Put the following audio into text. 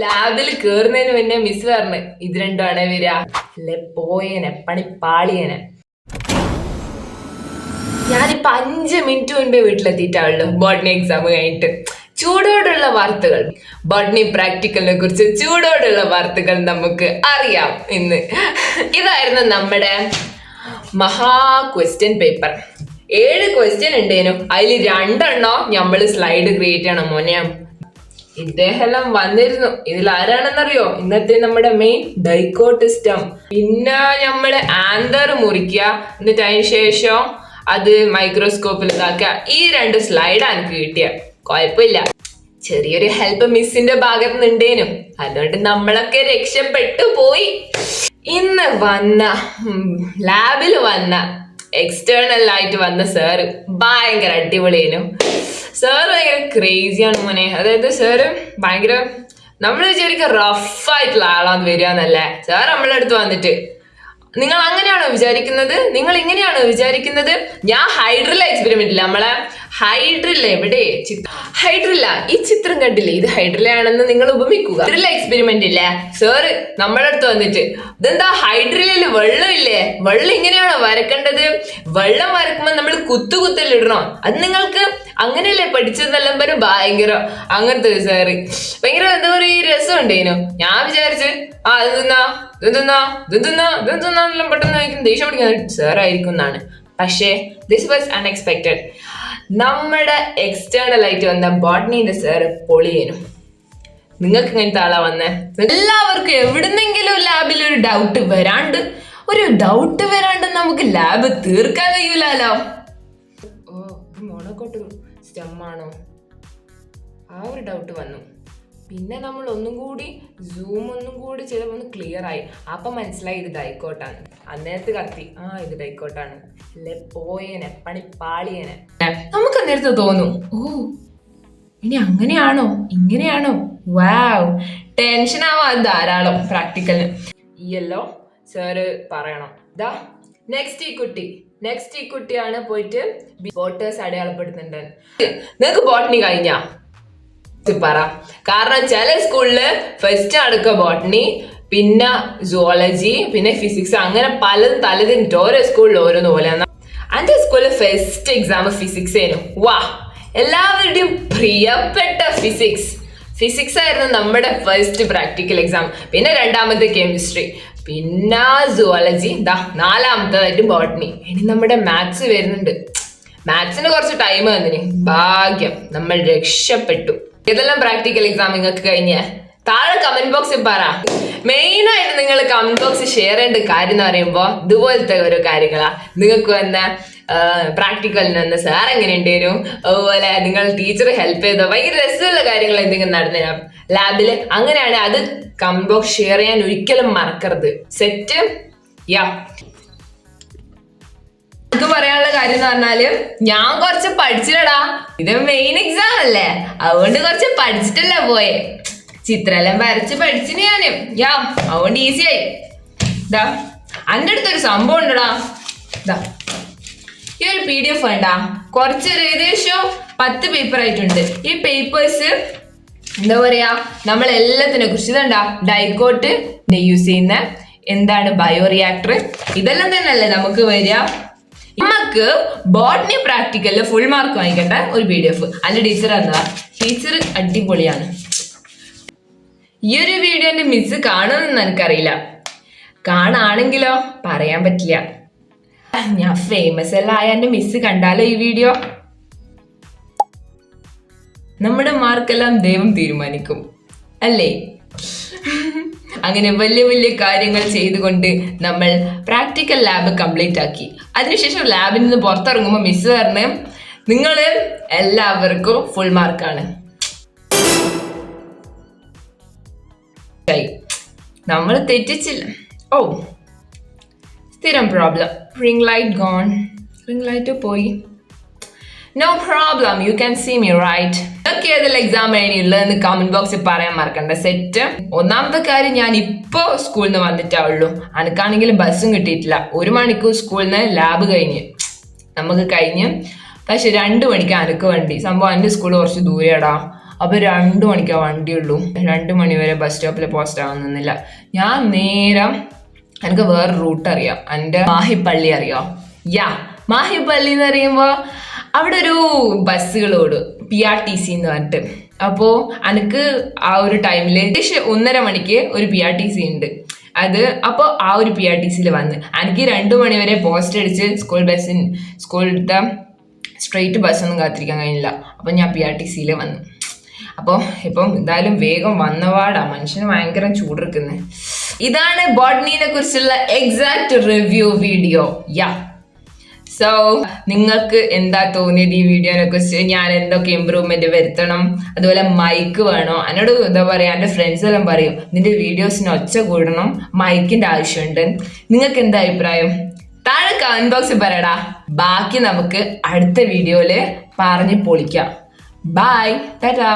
ലാബിൽ കേറുന്നതിന് മുന്നേ മിസ് പറഞ്ഞു ഇത് രണ്ടുമാണ് വരിക അല്ലെ പോയേനെ പണി പാളിയേനെ ഞാനിപ്പോ അഞ്ച് മിനിറ്റ് മുൻപേ വീട്ടിലെത്തിയിട്ടാണല്ലോ ബോട്ടണി എക്സാം കഴിഞ്ഞിട്ട്. ചൂടോടുള്ള വാർത്തകൾ. ബോട്ടണി പ്രാക്ടിക്കലിനെ കുറിച്ച് ചൂടോടുള്ള വാർത്തകൾ നമുക്ക് അറിയാം ഇന്ന്. ഇതായിരുന്നു നമ്മുടെ മഹാ ക്വസ്റ്റ്യൻ പേപ്പർ ഏഴ് ക്വസ്റ്റ്യൻ ഉണ്ടേനു. അതിൽ രണ്ടെണ്ണോ നമ്മൾ സ്ലൈഡ് ക്രിയേറ്റ് ചെയ്യണം മോനെ. ഇദ്ദേഹം വന്നിരുന്നു. ഇതിൽ ആരാണെന്നറിയോ? ഇന്നത്തെ നമ്മുടെ മെയിൻ ഡൈക്കോട്ടിസ്റ്റം. പിന്നെ നമ്മൾ ആന്തർ മുറിക്കുക എന്നിട്ട് അതിന് ശേഷം അത് മൈക്രോസ്കോപ്പിൽ ഇതാക്കുക ഈ രണ്ട് സ്ലൈഡ് ആണ് കിട്ടിയ. കുഴപ്പമില്ല ചെറിയൊരു ഹെൽപ്പ് മിസ്സിന്റെ ഭാഗത്ത് നിന്നുണ്ടേനും അതുകൊണ്ട് നമ്മളൊക്കെ രക്ഷപ്പെട്ടു പോയി. ഇന്ന് വന്ന ലാബിൽ വന്ന എക്സ്റ്റേണൽ ആയിട്ട് വന്ന സാറ് ഭയങ്കര അടിപൊളിയേനു. സാറ് ഭയങ്കര ക്രേസിയാണ് മോനെ. അതായത് സാറ് ഭയങ്കര നമ്മൾ വിചാരിക്കുക റഫായിട്ടുള്ള ആളാന്ന് വരിക എന്നല്ലേ. സാർ നമ്മളെ അടുത്ത് വന്നിട്ട് നിങ്ങൾ അങ്ങനെയാണോ വിചാരിക്കുന്നത്? നിങ്ങൾ ഇങ്ങനെയാണോ വിചാരിക്കുന്നത്? ഞാൻ ഹൈഡ്രല എക്സ്പെരിമെന്റില്ല നമ്മളെ? ഹൈഡ്രില്ല എവിടെ? ഹൈഡ്രില്ല. ഈ ചിത്രം കണ്ടില്ലേ? ഇത് ഹൈഡ്രില്ല ആണെന്ന് നിങ്ങൾ ഉപമിക്കുക. ഹൈഡ്രില്ല എക്സ്പെരിമെന്റ് ഇല്ലേ? സാറ് നമ്മുടെ അടുത്ത് വന്നിട്ട് ഇതെന്താ ഹൈഡ്രില്ലയിൽ വെള്ളമില്ലേ വെള്ളം ഇങ്ങനെയാണോ വരക്കേണ്ടത്? വെള്ളം വരക്കുമ്പോൾ നമ്മൾ കുത്തു കുത്തലിടണോ അത് നിങ്ങൾക്ക് അങ്ങനെയല്ലേ പഠിച്ചതെല്ലാം പേരും ഭയങ്കര അങ്ങനത്തെ സാറ് ഭയങ്കര എന്താ പറയുക രസം ഉണ്ടേനു. ഞാൻ വിചാരിച്ച് ആ ഇതെന്താ ഇതെന്താ ഇതെന്താ ഇതെന്താ പെട്ടെന്ന് ദേഷ്യം പിടിക്കുന്ന സാറായിരിക്കും എന്നാണ്. പക്ഷേ ദിസ് വാസ് അൺഎക്സ്പെക്റ്റഡ് നമ്മുടെ എക്സ്റ്റേണൽ ആയിട്ട് വന്ന ബോട്ടണീന്റെ സാറ് പൊളിയനും. നിങ്ങൾക്ക് ഇങ്ങനത്തെ ആളാ വന്നേ? എല്ലാവർക്കും എവിടുന്നെങ്കിലും ലാബിൽ ഒരു ഡൗട്ട് വരാണ്ട് ഒരു ഡൗട്ട് വരാണ്ട് നമുക്ക് ലാബ് തീർക്കാൻ കഴിയൂലോ ഓ മോണോക്കോട്ട് സ്റ്റമ്മാണോ ആ ഒരു ഡൗട്ട് വന്നു. പിന്നെ നമ്മൾ ഒന്നും കൂടി സൂം ഒന്നും കൂടി ചെയ്തപ്പോൾ ഒന്ന് ക്ലിയർ ആയി. അപ്പം മനസ്സിലായി ഇത് ഡൈക്കോട്ടാണ് അന്നേരത്ത് കത്തി. ആ ഇത് ഡൈക്കോട്ടാണ് അല്ലെ പോയേനെ പണിപ്പാളിയനെ. പാളിയേനെ നമുക്ക് അന്നേരത്ത് തോന്നും ഓ ഇനി അങ്ങനെയാണോ? ഇങ്ങനെയാണോ? വാവ് ടെൻഷൻ ആവാ ധാരാളം പ്രാക്ടിക്കലിന്. ഈയല്ലോ സാറ് പറയണം. ദാ നെക്സ്റ്റ് ഈ കുട്ടി. നെക്സ്റ്റ് ഈ കുട്ടിയാണ് പോയിട്ട് ബോട്ടേഴ്സ് അടയാളപ്പെടുത്തുന്നുണ്ട് നിങ്ങൾക്ക് ബോട്ടണി കഴിഞ്ഞാ? ഇത് പറ. കാരണം ചില സ്കൂളിൽ ഫസ്റ്റ് അടുക്ക ബോട്ടണി പിന്നെ സുവോളജി പിന്നെ ഫിസിക്സ് അങ്ങനെ പലതും തലതിന്നിട്ട് ഓരോ സ്കൂളിൽ ഓരോന്ന് പോലെ. എന്റെ സ്കൂളിൽ ഫസ്റ്റ് എക്സാം ഫിസിക്സ് ആയിരുന്നു വാ. എല്ലാവരുടെയും പ്രിയപ്പെട്ട ഫിസിക്സ് ഫിസിക്സ് ആയിരുന്നു നമ്മുടെ ഫസ്റ്റ് പ്രാക്ടിക്കൽ എക്സാം പിന്നെ രണ്ടാമത്തെ കെമിസ്ട്രി പിന്നെ സുവോളജി ദാ നാലാമത്തേതായിട്ട് ബോട്ടണി ഇനി നമ്മുടെ മാത്സ് വരുന്നുണ്ട്. മാത്സിന് കുറച്ച് ടൈം വന്നിന്. ഭാഗ്യം. നമ്മൾ രക്ഷപ്പെട്ടു. ഇതെല്ലാം പ്രാക്ടിക്കൽ എക്സാം നിങ്ങൾക്ക് കഴിഞ്ഞ. താഴെ കമന്റ് ബോക്സിൽ പറ. മെയിൻ ആയിട്ട് നിങ്ങൾ കമന്റ് ബോക്സിൽ ഷെയർ ചെയ്യേണ്ട കാര്യം എന്ന് പറയുമ്പോൾ ഇതുപോലത്തെ ഓരോ കാര്യങ്ങളാ. നിങ്ങൾക്ക് വന്ന പ്രാക്ടിക്കലിന് വന്ന സാർ എങ്ങനെ ഉണ്ടായിരുന്നു അതുപോലെ നിങ്ങൾ ടീച്ചർ ഹെൽപ്പ് ചെയ്തോ? ഭയങ്കര രസമുള്ള കാര്യങ്ങൾ എന്തെങ്കിലും നടന്നു. ലാബിൽ അങ്ങനെയാണ് അത് കമന്റ് ബോക്സ് ഷെയർ ചെയ്യാൻ ഒരിക്കലും മറക്കരുത്. സെറ്റ് യാ കാര്യം എന്ന് പറഞ്ഞാൽ ഞാൻ കുറച്ച് പഠിച്ചില്ലടാ. ഇത് മെയിൻ എക്സാം അല്ലേ? അതുകൊണ്ട് കുറച്ച് പഠിച്ചിട്ടല്ലേ പോയെ. ചിത്രമെല്ലാം വരച്ച് പഠിച്ചിന് ഞാൻ. യാ അതുകൊണ്ട് ഈസി ആയി. ഇതാ അടുത്തൊരു സംഭവം ഉണ്ടടാ. ദാ ഈ ഒരു പി ഡി എഫ് വേണ്ട കുറച്ചൊരു ഏകദേശം പത്ത് പേപ്പർ ആയിട്ടുണ്ട്. ഈ പേപ്പേഴ്സ് എന്താ പറയാ? നമ്മൾ എല്ലാത്തിനെ കുറിച്ച് ഇതുണ്ടാ? ഡൈക്കോട്ട് യൂസ് ചെയ്യുന്ന എന്താണ് ബയോറിയാക്ടർ ഇതെല്ലാം തന്നെയല്ലേ നമുക്ക് വരിക. നമുക്ക് ബോട്ടണി പ്രാക്ടിക്കലിൽ ഫുൾ മാർക്ക് വാങ്ങിക്കേണ്ട ഒരു പി ഡി എഫ് അല്ല ടീച്ചർ എന്താ? ടീച്ചർ അടിപൊളിയാണ്. ഈ ഒരു വീഡിയോ എന്റെ മിസ് കാണുമെന്ന് എനിക്കറിയില്ല. കാണാണെങ്കിലോ? പറയാൻ പറ്റില്ല. ഞാൻ ഫേമസ് എല്ലാം ആയ എന്റെ മിസ് കണ്ടാലോ ഈ വീഡിയോ നമ്മുടെ മാർക്കെല്ലാം ദൈവം തീരുമാനിക്കും. അല്ലേ? അങ്ങനെ വലിയ വലിയ കാര്യങ്ങൾ ചെയ്തുകൊണ്ട് നമ്മൾ പ്രാക്ടിക്കൽ ലാബ് കംപ്ലീറ്റ് ആക്കി. അതിനുശേഷം ലാബിൽ നിന്ന് പുറത്തിറങ്ങുമ്പോൾ മിസ് പറഞ്ഞ് നിങ്ങൾ എല്ലാവർക്കും ഫുൾ മാർക്കാണ് നമ്മൾ തെറ്റിച്ചില്ല. ഓ സ്ഥിരം problem ring light gone ring light പോയി. No problem you can see me right okay ഏതെല്ലാം എക്സാം എഴുതിയുള്ളതെന്ന് കമന്റ് ബോക്സിൽ പറയാൻ മറക്കണ്ട. സെറ്റ് ഒന്നാമത്തെ കാര്യം ഞാൻ ഇപ്പോൾ സ്കൂളിൽ നിന്ന് വന്നിട്ടേ ഉള്ളൂ. അനക്കാണെങ്കിലും ബസ്സും കിട്ടിയിട്ടില്ല. ഒരു മണിക്കൂർ സ്കൂളിൽ നിന്ന് ലാബ് കഴിഞ്ഞ്. നമുക്ക് കഴിഞ്ഞ്. പക്ഷെ രണ്ട് മണിക്ക് അനക്ക് വണ്ടി. സംഭവം എന്റെ സ്കൂൾ കുറച്ച് ദൂരെയാടാ. അപ്പോൾ രണ്ട് മണിക്കാ വണ്ടിയുള്ളൂ രണ്ട് മണി വരെ ബസ് സ്റ്റോപ്പിൽ പോസ്റ്റ് ആവാൻ നിന്നില്ല. ഞാൻ നേരം എനിക്ക് വേറെ റൂട്ട് അറിയാം. എന്റെ മാഹിപ്പള്ളി അറിയാം? യാ മാഹിപ്പള്ളി എന്ന് പറയുമ്പോൾ അവിടെ ഒരു ബസ്സുകൾ ഓടും പി ആർ ടി സി എന്ന് പറഞ്ഞിട്ട്. അപ്പോ അനക്ക് ആ ഒരു ടൈമിൽ ഏകദേശം ഒന്നര മണിക്ക് ഒരു പി ആർ ടി സി ഉണ്ട്. അത് അപ്പോൾ ആ ഒരു പി ആർ ടി സിയിൽ വന്ന്. എനിക്ക് രണ്ടു മണിവരെ പോസ്റ്റ് അടിച്ച് സ്കൂൾ ബസ്സിന് സ്കൂളിലത്തെ സ്ട്രെയിറ്റ് ബസ്സൊന്നും കാത്തിരിക്കാൻ കഴിഞ്ഞില്ല അപ്പൊ ഞാൻ പി ആർ ടി സിയിൽ വന്നു. അപ്പോൾ ഇപ്പം എന്തായാലും വേഗം വന്നപാടാ. മനുഷ്യന് ഭയങ്കര ചൂടെടുക്കുന്നത് ഇതാണ് ബോട്ടണീനെ കുറിച്ചുള്ള exact review video yeah so നിങ്ങൾക്ക് എന്താ തോന്നിയത് ഈ വീഡിയോനെ കുറിച്ച് ഞാൻ എന്തൊക്കെ ഇമ്പ്രൂവ്മെന്റ് വരുത്തണം? അതുപോലെ മൈക്ക് വേണോ? എന്നോട് എന്താ പറയാ എന്റെ ഫ്രണ്ട്സ് എല്ലാം പറയും നിന്റെ വീഡിയോസിന് ഒച്ച കൂടണം മൈക്കിന്റെ ആവശ്യമുണ്ട്. നിങ്ങൾക്ക് എന്താ അഭിപ്രായം? താഴെ കമന്റ് ബോക്സിൽ പറയടാ. ബാക്കി നമുക്ക് അടുത്ത വീഡിയോയിൽ പറഞ്ഞ് പൊളിക്കാം. ബൈ ടാറ്റാ